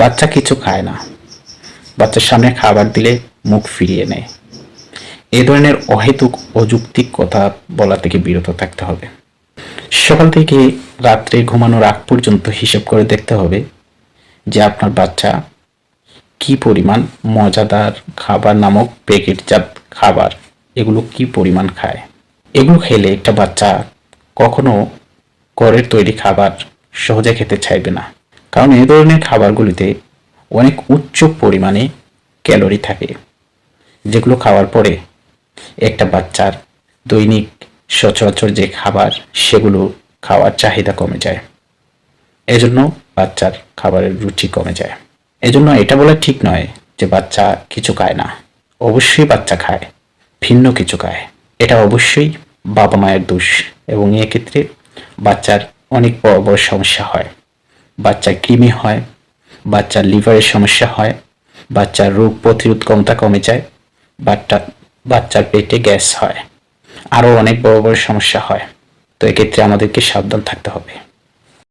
বাচ্চা কিছু খায় না। বাচ্চার সামনে খাবার দিলে মুখ ফিরিয়ে নেয়। এ ধরনের অহেতুক, অযৌক্তিক কথা বলা থেকে বিরত থাকতে হবে। সকাল থেকে রাত্রে ঘুমানোর আগ পর্যন্ত হিসেব করে দেখতে হবে যে আপনার বাচ্চা কি পরিমাণ মজাদার খাবার নামক প্যাকেটজাত খাবার এগুলো কি পরিমাণ খায়। এগুলো খেলে একটা বাচ্চা কখনো ঘরের তৈরি খাবার সহজে খেতে চাইবে না। কারণ এই ধরনের খাবারগুলিতে অনেক উচ্চ পরিমাণে ক্যালোরি থাকে, যেগুলো খাওয়ার পরে একটা বাচ্চার দৈনিক সচরাচর যে খাবার, সেগুলো খাওয়ার চাহিদা কমে যায়। এজন্য বাচ্চার খাবারের রুচি কমে যায়। এজন্য এটা বলা ঠিক নয় যে বাচ্চা কিছু খায় না। অবশ্যই বাচ্চা খায়, ভিন্ন কিছু খায়। এটা অবশ্যই বাবা মায়ের দোষ এবং এক্ষেত্রে বাচ্চার অনেক বড় বড় সমস্যা হয়। বাচ্চার কৃমি হয়, বাচ্চার লিভারের সমস্যা হয়, বাচ্চার রোগ প্রতিরোধ ক্ষমতা কমে যায়, বাচ্চা, বাচ্চার পেটে গ্যাস হয় আরও অনেক বড় বড় সমস্যা হয়। তো এক্ষেত্রে আমাদেরকে সাবধান থাকতে হবে।